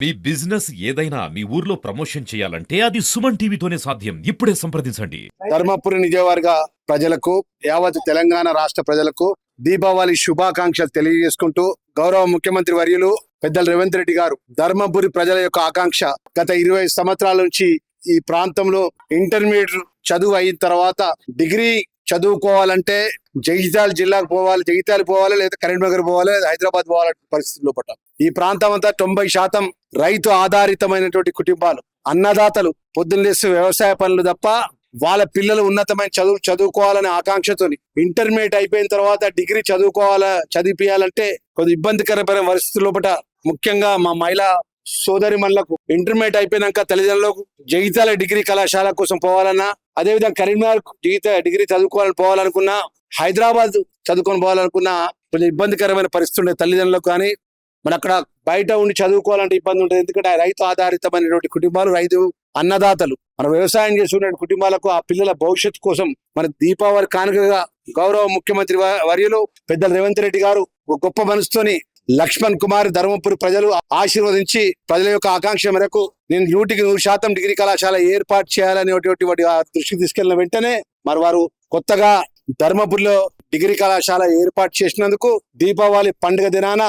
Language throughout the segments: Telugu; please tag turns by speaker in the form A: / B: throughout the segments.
A: మీ బిజినెస్ ఏదైనా మీ ఊర్లో ప్రమోషన్ చేయాలంటే అది సుమన్ టీవీతోనే సాధ్యం. ఇప్పుడే సంప్రదించండి.
B: ధర్మపురి నిజవర్గ ప్రజలకు యావత్ తెలంగాణ రాష్ట్ర ప్రజలకు దీపావళి శుభాకాంక్షలు తెలియజేసుకుంటూ గౌరవ ముఖ్యమంత్రి వర్యులు పెద్దల రేవంత్ రెడ్డి గారు ధర్మపురి ప్రజల యొక్క ఆకాంక్ష గత ఇరవై సంవత్సరాల నుంచి ఈ ప్రాంతంలో ఇంటర్మీడియట్ చదువు అయిన తర్వాత డిగ్రీ చదువుకోవాలంటే జగిత్యాల జిల్లాకు పోవాలి జగిత్యాల పోవాలి లేదా కరీంనగర్ పోవాలి లేదా హైదరాబాద్ పోవాలి పరిస్థితిలో పడ్డాం ఈ ప్రాంతం అంతా తొంభై శాతం రైతు ఆధారితమైనటువంటి కుటుంబాలు. అన్నదాతలు పొద్దున్న లేస్తే వ్యవసాయ పనులు తప్ప వాళ్ళ పిల్లలు ఉన్నతమైన చదువు చదువుకోవాలనే ఆకాంక్షతోని ఇంటర్మీడియట్ అయిపోయిన తర్వాత డిగ్రీ చదువుకోవాలా చదివిపియాలంటే కొద్ది ఇబ్బందికరమైన పరిస్థితుల లోపల ముఖ్యంగా మా మహిళా సోదరి మనలకు ఇంటర్మీడియట్ అయిపోయినాక తల్లిదండ్రులకు జగిత్యాల డిగ్రీ కళాశాల కోసం పోవాలన్నా అదేవిధంగా కరీంనగర్ జీవిత డిగ్రీ చదువుకోవాలని పోవాలనుకున్నా హైదరాబాద్ చదువుకొని పోవాలనుకున్న కొంచెం ఇబ్బందికరమైన పరిస్థితి ఉండే తల్లిదండ్రులకు కానీ మన అక్కడ బయట ఉండి చదువుకోవాలంటే ఇబ్బంది ఉంటుంది. ఎందుకంటే రైతు ఆధారితమైనటువంటి కుటుంబాలు రైతు అన్నదాతలు. మన వ్యవసాయం చేస్తున్న కుటుంబాలకు ఆ పిల్లల భవిష్యత్తు కోసం మన దీపావళి కానుకగా గౌరవ ముఖ్యమంత్రి వర్యులు పెద్దల రేవంత్ రెడ్డి గారు ఒక గొప్ప మనసుతోని లక్ష్మణ్ కుమార్ ధర్మపురి ప్రజలు ఆశీర్వదించి ప్రజల యొక్క ఆకాంక్ష మేరకు నేను నూటికి నూరు శాతం డిగ్రీ కళాశాల ఏర్పాటు చేయాలనేటువంటి వాటి దృష్టికి తీసుకెళ్ళిన వెంటనే మరి వారు కొత్తగా ధర్మపురిలో డిగ్రీ కళాశాల ఏర్పాటు చేసినందుకు దీపావళి పండుగ దినాన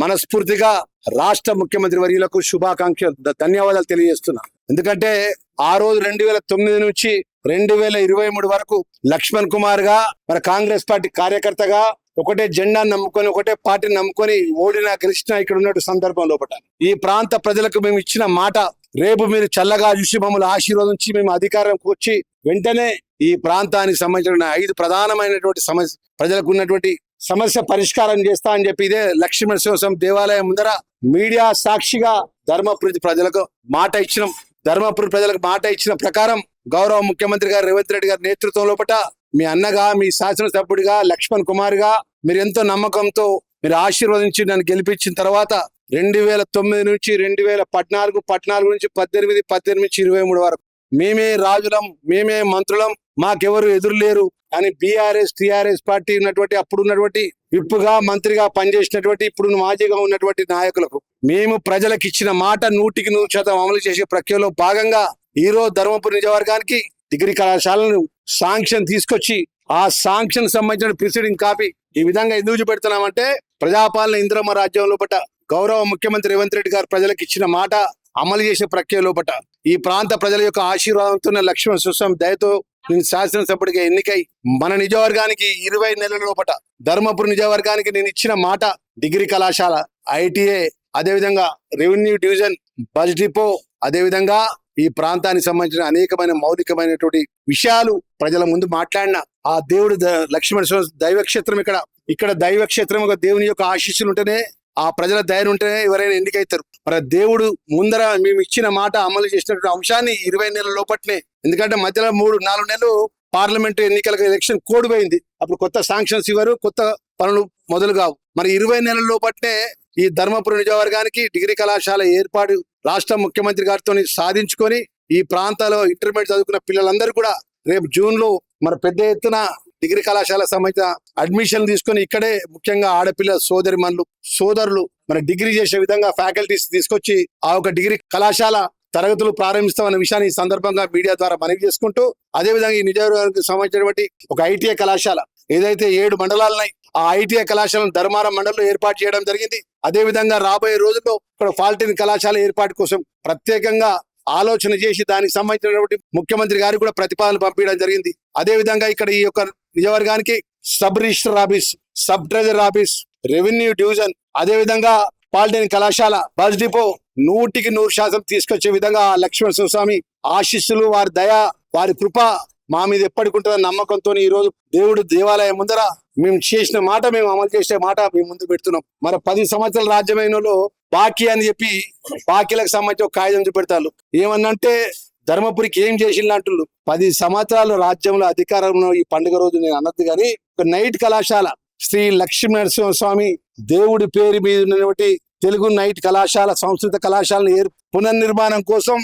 B: మనస్ఫూర్తిగా రాష్ట్ర ముఖ్యమంత్రి వర్యులకు శుభాకాంక్షలు. ధన్యవాదాలు తెలియజేస్తున్నా. ఎందుకంటే ఆ రోజు రెండు వేల తొమ్మిది నుంచి రెండు వేల ఇరవై మూడు వరకు లక్ష్మణ్ కుమార్గా మన కాంగ్రెస్ పార్టీ కార్యకర్తగా ఒకటే జెండా నమ్ముకొని ఒకటే పార్టీని నమ్ముకొని ఓడిన గెలిచిన ఇక్కడ ఉన్నట్టు సందర్భం లోపల. ఈ ప్రాంత ప్రజలకు మేము ఇచ్చిన మాట రేపు మీరు చల్లగా చూసి మమ్మల్ని ఆశీర్వదించి మేము అధికారంకి వచ్చి వెంటనే ఈ ప్రాంతానికి సంబంధించిన ఐదు ప్రధానమైనటువంటి సమస్య ప్రజలకు ఉన్నటువంటి సమస్య పరిష్కారం చేస్తా అని చెప్పి ఇదే లక్ష్మీ నరసింహస్వామి దేవాలయం ముందర మీడియా సాక్షిగా ధర్మపురి ప్రజలకు మాట ఇచ్చిన ధర్మపురి ప్రజలకు మాట ఇచ్చిన ప్రకారం గౌరవ ముఖ్యమంత్రి గారు రేవంత్ రెడ్డి గారి నేతృత్వం పట మీ అన్నగా మీ శాసనసభ్యుడిగా లక్ష్మణ్ కుమార్గా మీరు ఎంతో నమ్మకంతో మీరు ఆశీర్వదించి నన్ను గెలిపించిన తర్వాత రెండు వేల తొమ్మిది నుంచి రెండు వేల పద్నాలుగు పద్నాలుగు నుంచి పద్దెనిమిది పద్దెనిమిది నుంచి ఇరవై మూడు వరకు మేమే రాజులం మేమే మంత్రులం మాకెవరు ఎదురులేరు. అని బీఆర్ఎస్ టీఆర్ఎస్ పార్టీ ఉన్నటువంటి అప్పుడు ఉన్నటువంటి విప్పుగా మంత్రిగా పనిచేసినటువంటి ఇప్పుడు మాజీగా ఉన్నటువంటి నాయకులకు మేము ప్రజలకు ఇచ్చిన మాట నూటికి నూరు శాతం అమలు చేసే ప్రక్రియలో భాగంగా ఈరోజు ధర్మపురి నియోజకవర్గానికి డిగ్రీ కళాశాలను సాంక్షన్ తీసుకొచ్చి ఆ సాంక్షన్ సంబంధించిన ప్రిసీడింగ్ కాపీ ఈ విధంగా ఎందుకు చూపెడుతున్నామంటే ప్రజాపాలన ఇంద్రమ్మ రాజ్యం లోపట గౌరవ ముఖ్యమంత్రి రేవంత్ రెడ్డి గారు ప్రజలకు ఇచ్చిన మాట అమలు చేసే ప్రక్రియ లోపట ఈ ప్రాంత ప్రజల యొక్క ఆశీర్వాదంతో లక్ష్మణ సుస్వామి దయతో నేను శాసనసభ్యుడిగా ఎన్నికై మన నిజవర్గానికి ఇరవై నెలల లోపట ధర్మపురి నిజవర్గానికి నేను ఇచ్చిన మాట డిగ్రీ కళాశాల ఐటీఏ అదేవిధంగా రెవెన్యూ డివిజన్ బస్ డిపో అదేవిధంగా ఈ ప్రాంతానికి సంబంధించిన అనేకమైన మౌలికమైనటువంటి విషయాలు ప్రజల ముందు మాట్లాడిన ఆ దేవుడు లక్ష్మణ దైవక్షేత్రం ఇక్కడ ఇక్కడ దైవక్షేత్రం ఒక దేవుని యొక్క ఆశీస్సులు ఉంటేనే ఆ ప్రజల దయను ఉంటేనే ఎవరైనా ఎన్నికైతారు. మరి దేవుడు ముందర మేము ఇచ్చిన మాట అమలు చేసినటువంటి అంశాన్ని ఇరవై నెలల లోపట్నే ఎందుకంటే మధ్యలో మూడు నాలుగు నెలలు పార్లమెంట్ ఎన్నికలకు ఎలక్షన్ కోడ్ పోయింది అప్పుడు కొత్త శాంక్షన్స్ ఇవ్వరు కొత్త పనులు మొదలు కావు. మరి ఇరవై నెలల లోపట్నే ఈ ధర్మపురం నియోజకవర్గానికి డిగ్రీ కళాశాల ఏర్పాటు రాష్ట్ర ముఖ్యమంత్రి గారితో సాధించుకొని ఈ ప్రాంతాల్లో ఇంటర్మీడియట్ చదువుకున్న పిల్లలందరూ కూడా రేపు జూన్లో మరి పెద్ద ఎత్తున డిగ్రీ కళాశాల సంబంధించిన అడ్మిషన్ తీసుకొని ఇక్కడే ముఖ్యంగా ఆడపిల్ల సోదరి మనులు సోదరులు మన డిగ్రీ చేసే విధంగా ఫ్యాకల్టీస్ తీసుకొచ్చి ఆ ఒక డిగ్రీ కళాశాల తరగతులు ప్రారంభిస్తామన్న విషయాన్ని ఈ సందర్భంగా మీడియా ద్వారా మనవి చేసుకుంటూ అదే విధంగా ఈ నియోజకవర్గానికి సంబంధించినటువంటి ఒక ఐటీఐ కళాశాల ఏదైతే ఏడు మండలాలున్నాయి ఆ ఐటీఐ కళాశాలను ధర్మారం మండలంలో ఏర్పాటు చేయడం జరిగింది. అదే విధంగా రాబోయే రోజుల్లో ఇక్కడ ఫాల్టిన్ కళాశాల ఏర్పాటు కోసం ప్రత్యేకంగా ఆలోచన చేసి దానికి సంబంధించినటువంటి ముఖ్యమంత్రి గారికి కూడా ప్రతిపాదన పంపించడం జరిగింది. అదే విధంగా ఇక్కడ ఈ యొక్క నియోజకవర్గానికి sub register office sub treasure office revenue division అదే విధంగా పాలిటెక్నిక్ కళాశాల బస్ డిపో నూటికి నూరు శాతం తీసుకొచ్చే విధంగా లక్ష్మణ స్వామి ఆశీస్సులు వారి దయ వారి కృప మా మీద ఎప్పటికుంటుందన్న నమ్మకంతో ఈ రోజు దేవుడు దేవాలయం ముందర మేము చేసిన మాట మేము అమలు చేసే మాట మేము ముందు పెడుతున్నాం. మరి పది సంవత్సరాల రాజ్యమైన బాకీ అని చెప్పి బాకీలకు సంబంధించి ఒక కాగితం చూపెడతారు. ఏమన్నంటే ధర్మపురికి ఏం చేసిండు అంటున్నారు పది సంవత్సరాలు రాజ్యంలో అధికారంలో ఈ పండుగ రోజు నేను అన్నది కానీ ఒక నైట్ కళాశాల శ్రీ లక్ష్మీ నరసింహస్వామి దేవుడి పేరు మీద ఉన్నటువంటి తెలుగు నైట్ కళాశాల సంస్కృత కళాశాలను ఏర్ పునర్నిర్మాణం కోసం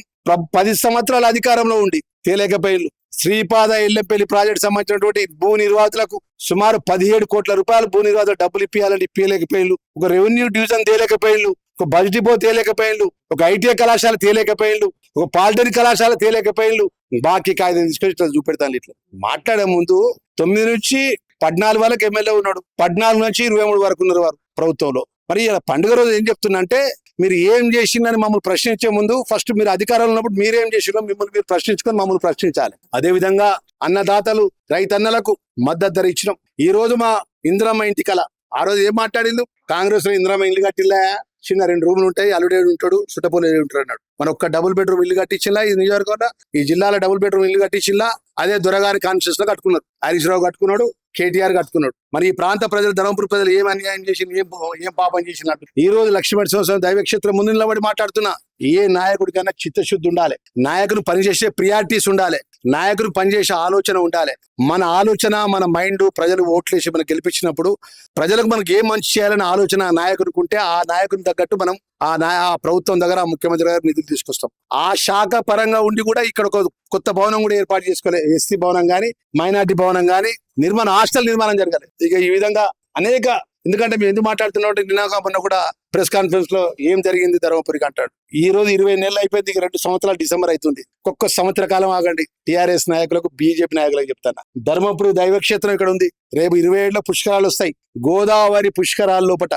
B: పది సంవత్సరాల అధికారంలో ఉండి తేలేకపోయిండ్రు శ్రీపాద ఇళ్ళపల్లి ప్రాజెక్ట్ సంబంధించినటువంటి భూ నిర్వాహకులకు సుమారు పదిహేడు కోట్ల రూపాయలు భూ నిర్వాహకులు డబ్బులు ఇప్పియాలని ఇప్పలేకపోయిండ్రు ఒక రెవెన్యూ డివిజన్ తేలేకపోయిండ్రు ఒక బస్ డిపో తేలేకపోయిండు ఒక ఐటీఐ కళాశాల తేలేకపోయిండు ఒక పాలిటెక్నిక్ కళాశాల తేలేకపోయిండు. బాకీ కాగితం తీసుకొని ఇట్లా చూపెడతాను ఇట్లా. మాట్లాడే ముందు తొమ్మిది నుంచి పద్నాలుగు వరకు ఎమ్మెల్యే ఉన్నాడు. పద్నాలుగు నుంచి ఇరవై మూడు వరకు ఉన్నారు వారు ప్రభుత్వంలో. మరి ఇలా పండుగ రోజు ఏం చెప్తున్నా మీరు ఏం చేసిందని మమ్మల్ని ప్రశ్నించే ముందు ఫస్ట్ మీరు అధికారంలో ఉన్నప్పుడు మీరేం చేసిందో మిమ్మల్ని మీరు ప్రశ్నించుకొని మమ్మల్ని ప్రశ్నించాలి. అదే విధంగా అన్నదాతలు రైతన్నలకు మద్దతు ధర ఇచ్చినాం. ఈ రోజు మా ఇందిరమ్మ ఇంటి కళ. ఆ రోజు ఏం మాట్లాడిండు? కాంగ్రెస్లో ఇందిరమ్మ ఇల్లు కట్టిల్లా? చిన్న రెండు రూములు ఉంటాయి అల్లుడేడు ఉంటాడు సుట్టపోలు ఉంటాడు అన్నాడు. మన ఒక్క డబుల్ బెడ్రూమ్ ఇల్లు కట్టించిలా ఈ నియోజకవర్గం ఈ జిల్లాలో డబుల్ బెడ్రూమ్ ఇల్లు కట్టించిలా అదే దొరగారి కాన్షియస్లో కట్టుకున్నారు. హరీష్ రావు కట్టుకున్నాడు కేటీఆర్ కట్టుకున్నాడు. మరి ఈ ప్రాంత ప్రజలు ధర్మపురి ప్రజలు ఏం అన్యాయం చేసి ఏం ఏం పాపం చేసినట్టు? ఈ రోజు లక్ష్మీ సంవత్సరం దైవక్షేత్రం ముందు నిలబడి మాట్లాడుతున్నా. ఏ నాయకుడికైనా చిత్తశుద్ధి ఉండాలి. నాయకుడు పనిచేసే ప్రియారిటీస్ ఉండాలి. నాయకుడు పనిచేసే ఆలోచన ఉండాలి. మన ఆలోచన మన మైండ్ ప్రజలు ఓట్లేసి మనం గెలిపించినప్పుడు ప్రజలకు మనకి ఏం మంచి చేయాలని ఆలోచన నాయకుడికి ఉంటే ఆ నాయకుని తగ్గట్టు మనం ఆ నాయ ఆ ప్రభుత్వం దగ్గర ముఖ్యమంత్రి గారు నిధులు తీసుకొస్తాం. ఆ శాఖ పరంగా ఉండి కూడా ఇక్కడ ఒక కొత్త భవనం కూడా ఏర్పాటు చేసుకోలే ఎస్సీ భవనం కానీ మైనార్టీ భవనం గాని నిర్మాణ హాస్టల్ నిర్మాణం జరగాలి. ఇక ఈ విధంగా అనేక ఎందుకంటే మేము ఎందుకు మాట్లాడుతున్నాం అంటే కూడా ప్రెస్ కాన్ఫరెన్స్లో ఏం జరిగింది ధర్మపురికి అంటాడు. ఈ రోజు ఇరవై నెలలు అయిపోయింది ఇక రెండు సంవత్సరాలు డిసెంబర్ అవుతుంది ఒక్క సంవత్సర కాలం ఆగండి. టిఆర్ఎస్ నాయకులకు బీజేపీ నాయకులకు చెప్తాను. ధర్మపురి దైవక్షేత్రం ఇక్కడ ఉంది. రేపు ఇరవై ఏళ్ళ పుష్కరాలు వస్తాయి. గోదావరి పుష్కరాల లోపట.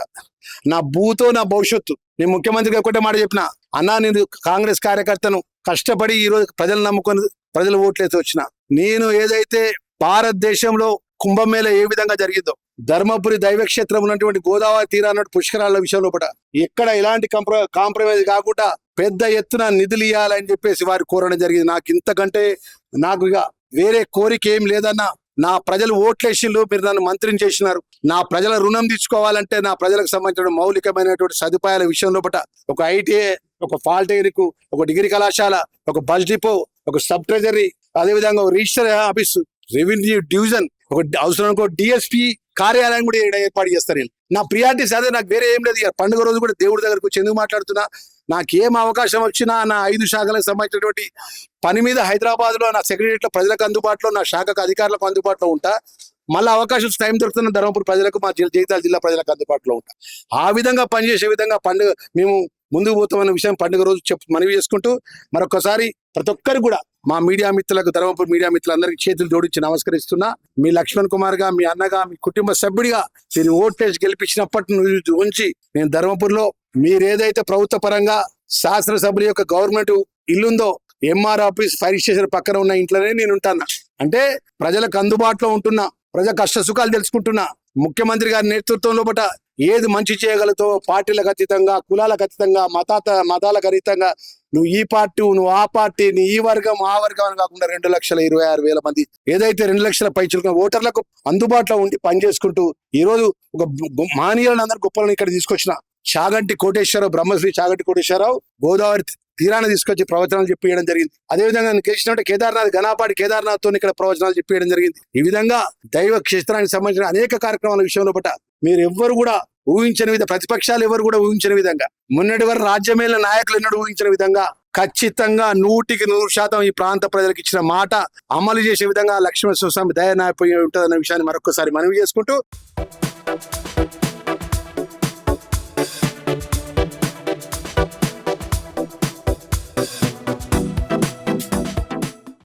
B: నా భూతో నా భవిష్యత్తు. నేను ముఖ్యమంత్రికి ఒకటే మాట చెప్పిన. అన్నా నేను కాంగ్రెస్ కార్యకర్తను కష్టపడి ఈ రోజు ప్రజలు నమ్ముకొని ప్రజలు ఓట్లేసి వచ్చిన. నేను ఏదైతే భారతదేశంలో కుంభమేళ ఏ విధంగా జరిగిందో. ధర్మపురి దైవక్షేత్రం ఉన్నటువంటి గోదావరి తీరాన పుష్కరాల విషయంలో కూడా. ఎక్కడ ఎలాంటి కంప్ర కాంప్రమైజ్ కాకుండా పెద్ద ఎత్తున నిధులు ఇవ్వాలని చెప్పేసి వారు కోరడం జరిగింది. నాకు ఇంతకంటే నాకు ఇక వేరే కోరిక ఏం లేదన్నా నా ప్రజలు ఓట్లేసిళ్ళు మీరు నన్ను మంత్రిని చేసినారు. నా ప్రజల రుణం తీసుకోవాలంటే నా ప్రజలకు సంబంధించిన మౌలికమైనటువంటి సదుపాయాల విషయంలో పట ఒక ఐటీఐ ఒక పాలిటెక్నిక్ ఒక డిగ్రీ కళాశాల ఒక బస్ డిపో ఒక సబ్ ట్రెజరీ అదేవిధంగా ఒక రిజిస్టర్ ఆఫీస్ రెవెన్యూ డివిజన్ ఒక అవసరం ఒక డిఎస్పి కార్యాలయం కూడా ఏర్పాటు చేస్తారు నేను నా ప్రియారిటీస్ అదే నాకు వేరే ఏం లేదు. ఇక పండుగ రోజు కూడా దేవుడి దగ్గరకు వచ్చి ఎందుకు మాట్లాడుతున్నా? నాకేం అవకాశం వచ్చినా నా ఐదు శాఖలకు సంబంధించినటువంటి పని మీద హైదరాబాద్లో నా సెక్రటరియట్ ప్రజలకు అందుబాటులో నా శాఖకు అధికారులకు అందుబాటులో ఉంటా. మళ్ళీ అవకాశం టైం దొరుకుతున్న ధర్మపురి ప్రజలకు మా జిల్లా జిల్లా ప్రజలకు అందుబాటులో ఉంటా. ఆ విధంగా పనిచేసే విధంగా పండుగ మేము ముందుకు పోతామన్న విషయం పండుగ రోజు చెప్ మనవి చేసుకుంటూ మరొకసారి ప్రతి ఒక్కరు కూడా మా మీడియా మిత్రులకు ధర్మపురి మీడియా మిత్రులందరికీ చేతులు జోడించి నమస్కరిస్తున్నా. మీ లక్ష్మణ్ కుమార్గా మీ అన్నగా మీ కుటుంబ సభ్యుడిగా నేను ఓటేసి గెలిపించినప్పటి నుంచి ఉంచి నేను ధర్మపురిలో మీరేదైతే ప్రభుత్వ పరంగా శాసనసభ్యుల యొక్క గవర్నమెంట్ ఇల్లుందో ఎంఆర్ ఆఫీస్ ఫైర్ స్టేషన్ పక్కన ఉన్న ఇంట్లోనే నేను ఉంటాను అంటే ప్రజలకు అందుబాటులో ఉంటున్నా ప్రజా కష్ట సుఖాలు తెలుసుకుంటున్నా. ముఖ్యమంత్రి గారి నేతృత్వంలో బట ఏది మంచి చేయగలతో పార్టీలకు అతీతంగా కులాలకు అతీతంగా మతాత మతాలకు అతీతంగా నువ్వు ఈ పార్టీ నువ్వు ఆ పార్టీ నీ ఈ వర్గం ఆ వర్గం అని కాకుండా రెండు లక్షల ఇరవై ఆరు వేల మంది ఏదైతే రెండు లక్షల పైచులుగా ఓటర్లకు అందుబాటులో ఉండి పనిచేసుకుంటూ ఈ రోజు ఒక మానీయులను అందరు గొప్పలను ఇక్కడ తీసుకొచ్చిన చాగంటి కోటేశ్వరరావు బ్రహ్మశ్రీ చాగంటి కోటేశ్వరరావు గోదావరి తీరాన్ని తీసుకొచ్చి ప్రవచనాలు చెప్పియడం జరిగింది. అదేవిధంగా నేను గెలిచినట్టు కేదార్నాథ్ గణాపాటి కేదార్నాథ్తో ఇక్కడ ప్రవచనాలు చెప్పేయడం జరిగింది. ఈ విధంగా దైవ క్షేత్రానికి సంబంధించిన అనేక కార్యక్రమాల విషయంలో పట్ల మీరు ఎవ్వరు కూడా ఊహించని విధంగా ప్రతిపక్షాలు ఎవరు కూడా ఊహించని విధంగా. మొన్నటి వరకు రాజ్యమేళ నాయకులు ఎన్నడూ ఊహించిన విధంగా ఖచ్చితంగా నూటికి నూరు శాతం ఈ ప్రాంత ప్రజలకు ఇచ్చిన మాట అమలు చేసే విధంగా లక్ష్మణ స్వామి దయనాయపోయి ఉంటుందన్న విషయాన్ని మరొకసారి మనవి చేసుకుంటూ